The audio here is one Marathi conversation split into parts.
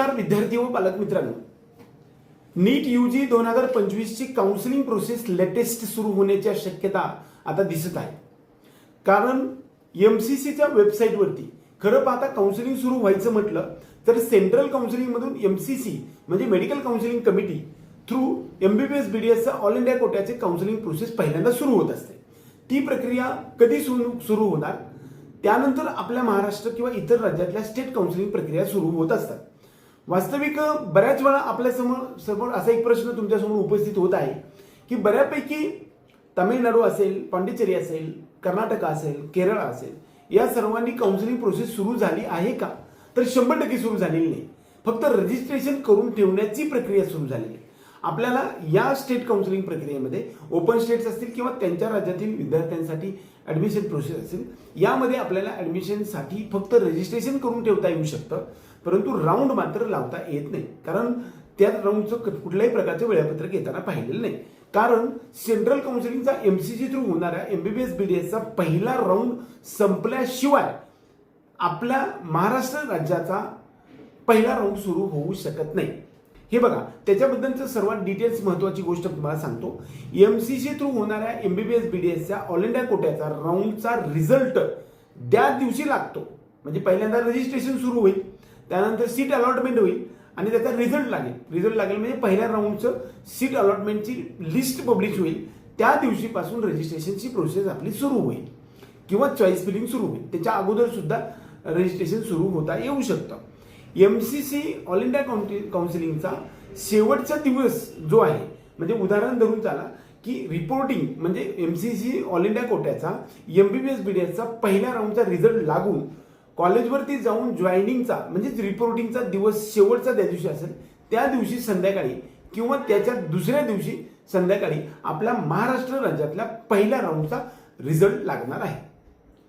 नमस्कार विद्यार्थी व पालक मित्रांनो नीट यू जी दोन हजार पंचवीसची काउन्सिलिंग प्रोसेस लेटेस्ट सुरू होण्याची शक्यता आता दिसत आहे. कारण एम सी सीच्या वेबसाईटवरती खरं पाहता काउन्सिलिंग सुरू व्हायचं म्हटलं तर सेंट्रल काउन्सिलिंगमधून एम सी सी म्हणजे medical counselling committee through MBBS बीडीएसचा all India कोट्याचे काउन्सिलिंग प्रोसेस पहिल्यांदा सुरू होत असते. ती प्रक्रिया कधी सुरू सुरू होणार? त्यानंतर आपल्या महाराष्ट्र किंवा इतर राज्यातल्या स्टेट काउन्सिलिंग प्रक्रिया सुरू होत असतात. वास्तविक बऱ्याच वेळा आपल्यासमोर समोर असा एक प्रश्न तुमच्यासमोर उपस्थित होत आहे की बऱ्यापैकी तामिळनाडू असेल पांडिचेरी असेल कर्नाटक असेल केरळ असेल या सर्वांनी काउन्सिलिंग प्रोसेस सुरू झाली आहे का? तर शंभर टक्के सुरू झालेली नाही. फक्त रजिस्ट्रेशन करून ठेवण्याची प्रक्रिया सुरू झालेली आहे. आपल्याला या स्टेट काउन्सिलिंग प्रक्रियेमध्ये ओपन स्टेट्स असतील किंवा त्यांच्या राज्यातील विद्यार्थ्यांसाठी ॲडमिशन प्रोसेस असेल यामध्ये आपल्याला ॲडमिशनसाठी फक्त रजिस्ट्रेशन करून ठेवता येऊ शकतं परंतु राऊंड मात्र लावता येत नाही. कारण त्या राऊंडचं कुठल्याही प्रकारचं वेळापत्रक येताना पाहिलेलं नाही. कारण सेंट्रल काउन्सिलिंगचा एम सी जी थ्रू होणाऱ्या M B B S B एसचा पहिला राऊंड संपल्याशिवाय आपल्या महाराष्ट्र राज्याचा पहिला राऊंड सुरू होऊ शकत नाही. हे बघा त्याच्याबद्दलचं सर्वात डिटेल्स महत्वाची गोष्ट तुम्हाला सांगतो. एमसीसी थ्रू होणाऱ्या एमबीबीएस बीडीएसच्या ऑल इंडिया कोट्याचा राऊंडचा रिझल्ट त्या दिवशी लागतो. म्हणजे पहिल्यांदा रजिस्ट्रेशन सुरू होईल त्यानंतर सीट अलॉटमेंट होईल आणि त्याचा रिझल्ट लागेल. रिझल्ट लागेल म्हणजे पहिल्या राऊंडचं सीट अलॉटमेंटची लिस्ट पब्लिश होईल. त्या दिवशीपासून रजिस्ट्रेशनची प्रोसेस आपली सुरू होईल. किंवा चॉईस फिलिंग सुरू होईल. त्याच्या अगोदर सुद्धा रजिस्ट्रेशन सुरू होता येऊ शकतं. M C C all India काउन्सिलिंगचा शेवटचा दिवस जो आहे म्हणजे उदाहरण धरून चाला की रिपोर्टिंग म्हणजे M C C all India कोट्याचा M B B S B D एसचा पहिल्या राऊंडचा रिझल्ट लागून कॉलेजवरती जाऊन जॉईनिंगचा म्हणजेच रिपोर्टिंगचा दिवस शेवटचा त्या दिवशी असेल त्या दिवशी संध्याकाळी किंवा त्याच्या दुसऱ्या दिवशी संध्याकाळी आपल्या महाराष्ट्र राज्यातल्या पहिल्या राऊंडचा रिझल्ट लागणार आहे.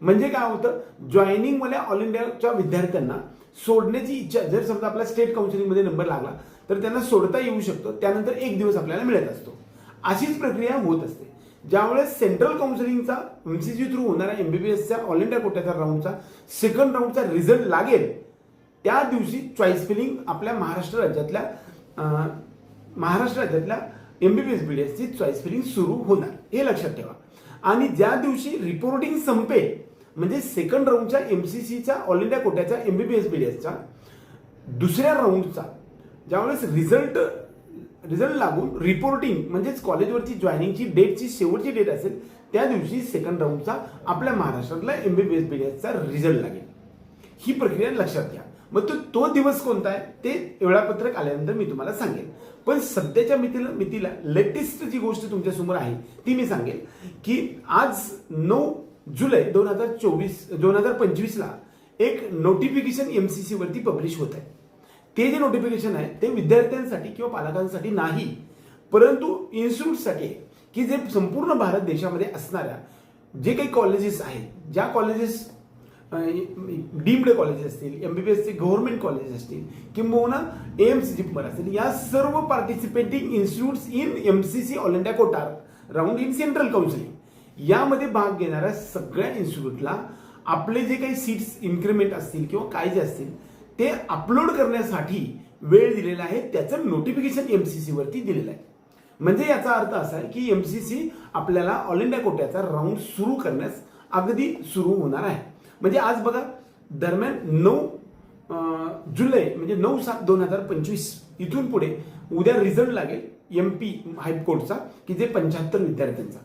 म्हणजे काय होतं? जॉईनिंगवाल्या ऑल इंडियाच्या विद्यार्थ्यांना सोडण्याची इच्छा जर समजा आपला स्टेट काउन्सिलिंगमध्ये नंबर लागला तर त्यांना सोडता येऊ शकतो. त्यानंतर एक दिवस आपल्याला मिळत असतो. अशीच प्रक्रिया होत असते. ज्यावेळेस सेंट्रल काउन्सिलिंगचा एम सी सी थ्रू होणाऱ्या एमबीबीएसच्या ऑल इंडिया कोट्याचा राऊंडचा सेकंड राऊंडचा रिझल्ट लागेल त्या दिवशी चॉईस फिलिंग आपल्या महाराष्ट्र राज्यातल्या महाराष्ट्र राज्यातल्या एमबीबीएस बीडीएसची चॉईस फिलिंग सुरू होणार. हे लक्षात ठेवा. आणि ज्या दिवशी रिपोर्टिंग संपेल म्हणजे सेकंड राऊंडच्या एम सी सीचा ऑल इंडिया कोट्याच्या डी एसचा दुसऱ्या राऊंडचा ज्यावेळेस रिझल्ट रिझल्ट लागून रिपोर्टिंग म्हणजेच कॉलेजवरची जॉईनिंगची डेटची शेवटची डेट असेल त्या दिवशी सेकंड राऊंडचा आपल्या महाराष्ट्रातला M B B S B D एसचा result लागेल. ही प्रक्रिया लक्षात घ्या. मग तो तो दिवस कोणता आहे? ते वेळापत्रक आल्यानंतर मी तुम्हाला सांगेन पण सध्याच्या मितीला मितीला लेटेस्ट जी गोष्ट तुमच्यासमोर आहे ती मी सांगेन की आज नऊ जुलै दोन हजार चोवीस दोन हजार पंचवीसला एक नोटिफिकेशन एम सी वरती पब्लिश होत आहे. ते जे नोटिफिकेशन आहे ते विद्यार्थ्यांसाठी किंवा पालकांसाठी नाही परंतु इन्स्टिट्यूटसाठी की जे संपूर्ण भारत देशामध्ये असणाऱ्या जे काही कॉलेजेस आहेत ज्या कॉलेजेस डीम्ड कॉलेजेस असतील एम बी बी एसचे गव्हर्नमेंट कॉलेजेस असतील किंबहुना एम सी असतील या सर्व participating institutes in M C C all India Kottar round in central counselling यामध्ये भाग घेणाऱ्या सगळ्या इन्स्टिट्यूटला आपले जे काही सीट्स इन्क्रीमेंट असतील किंवा काय जे असतील ते अपलोड करण्यासाठी वेळ दिलेला आहे. त्याचं नोटिफिकेशन एम सी वरती दिलेलं आहे. म्हणजे याचा अर्थ असा आहे की एम सी सी आपल्याला ऑल इंडिया कोट्याचा राऊंड सुरू करण्यास अगदी सुरू होणार आहे. म्हणजे आज बघा दरम्यान नऊ जुलै म्हणजे नऊ सात दोन हजार पंचवीस इथून पुढे उद्या रिझल्ट लागेल एम पी हायकोर्टचा की जे पंच्याहत्तर विद्यार्थ्यांचा.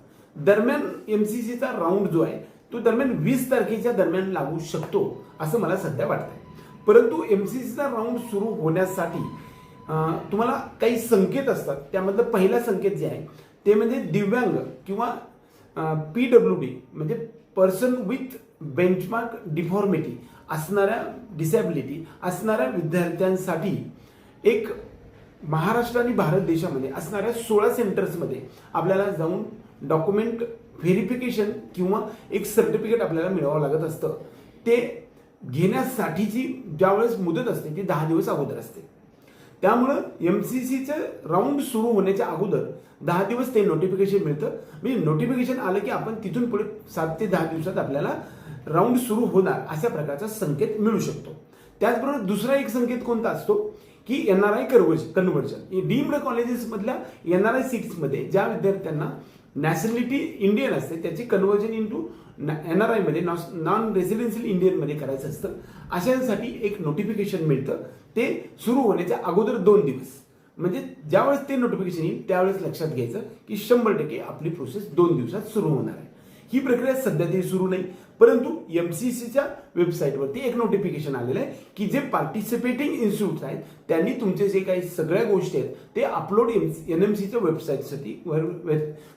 दरम्यान एमसीसीचा राऊंड जो आहे तो दरम्यान वीस तारखेच्या दरम्यान लागू शकतो असं मला सध्या वाटतंय. परंतु एमसीसीचा राऊंड सुरू होण्यासाठी तुम्हाला काही संकेत असतात. त्यामधलं पहिला संकेत जे आहे ते म्हणजे दिव्यांग किंवा पी डब्ल्यू डी म्हणजे पर्सन विथ बेंचमार्क डिफॉर्मिटी असणाऱ्या डिसॅबिलिटी असणाऱ्या विद्यार्थ्यांसाठी एक महाराष्ट्र आणि भारत देशामध्ये असणाऱ्या सोळा सेंटर्समध्ये आपल्याला जाऊन डॉक्युमेंट व्हेरिफिकेशन किंवा एक सर्टिफिकेट आपल्याला मिळवावं लागत असतं. ते घेण्यासाठीची ज्यावेळेस मुदत असते ती दहा दिवस अगोदर असते. त्यामुळं एम सी सीचं राऊंड सुरू होण्याच्या अगोदर दहा दिवस ते नोटिफिकेशन मिळतं. म्हणजे नोटिफिकेशन आलं की आपण तिथून पुढे सात ते दहा दिवसात आपल्याला राऊंड सुरू होणार अशा प्रकारचा संकेत मिळू शकतो. त्याचबरोबर दुसरा एक संकेत कोणता असतो की N R I conversion deemed कॉलेजेसमधल्या N R I सीट्समध्ये ज्या विद्यार्थ्यांना नॅशनॅलिटी इंडियन असते त्याची कन्व्हर्जन इंटू एन आर आयमध्ये नॉन रेसिडेन्शियल इंडियनमध्ये करायचं असतं. अशांसाठी एक नोटिफिकेशन मिळतं. ते सुरू होण्याच्या अगोदर दोन दिवस. म्हणजे ज्यावेळेस ते नोटिफिकेशन येईल त्यावेळेस लक्षात घ्यायचं की शंभर टक्के आपली प्रोसेस दोन दिवसात सुरू होणार आहे. ही प्रक्रिया सध्या तरी सुरू नाही. परंतु एम सी सीच्या वेबसाईटवरती एक नोटिफिकेशन आलेलं आहे की जे पार्टिसिपेटिंग इन्स्टिट्यूट आहेत त्यांनी तुमचे जे काही सगळ्या गोष्टी आहेत ते अपलोड एम एन एम सीच्या वेबसाईटसाठी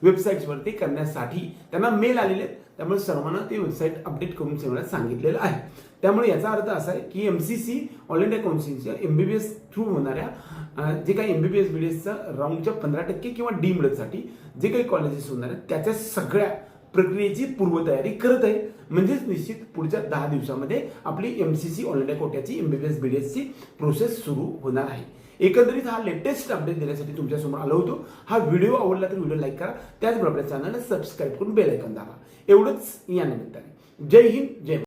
वेबसाईट्सवरती करण्यासाठी त्यांना मेल आलेले आहेत. त्यामुळे सर्वांना ते वेबसाईट अपडेट करून ठेवण्यास सांगितलेलं आहे. त्यामुळे याचा अर्थ असा आहे की M C C all India काउन्सिलच्या S through होणाऱ्या जे काही M B B S B D एसचं राऊंडच्या पंधरा टक्के किंवा डीमडसाठी जे काही कॉलेजेस होणार आहेत त्याच्या सगळ्या प्रक्रियेची पूर्वतयारी करत आहे. म्हणजेच निश्चित पुढच्या दहा दिवसामध्ये आपली एम सी ऑल इंडिया कोट्याची एम्ब्रिडेन्स बी डी एसची प्रोसेस सुरू होणार आहे. एकंदरीत हा लेटेस्ट अपडेट देण्यासाठी तुमच्यासमोर आलो होतो. हा व्हिडिओ आवडला तर व्हिडिओ लाईक करा. त्याचबरोबर आपल्या चॅनलला सबस्क्राईब करून बेल ऐकून दाबा. एवढंच या निमित्ताने. जय हिंद जय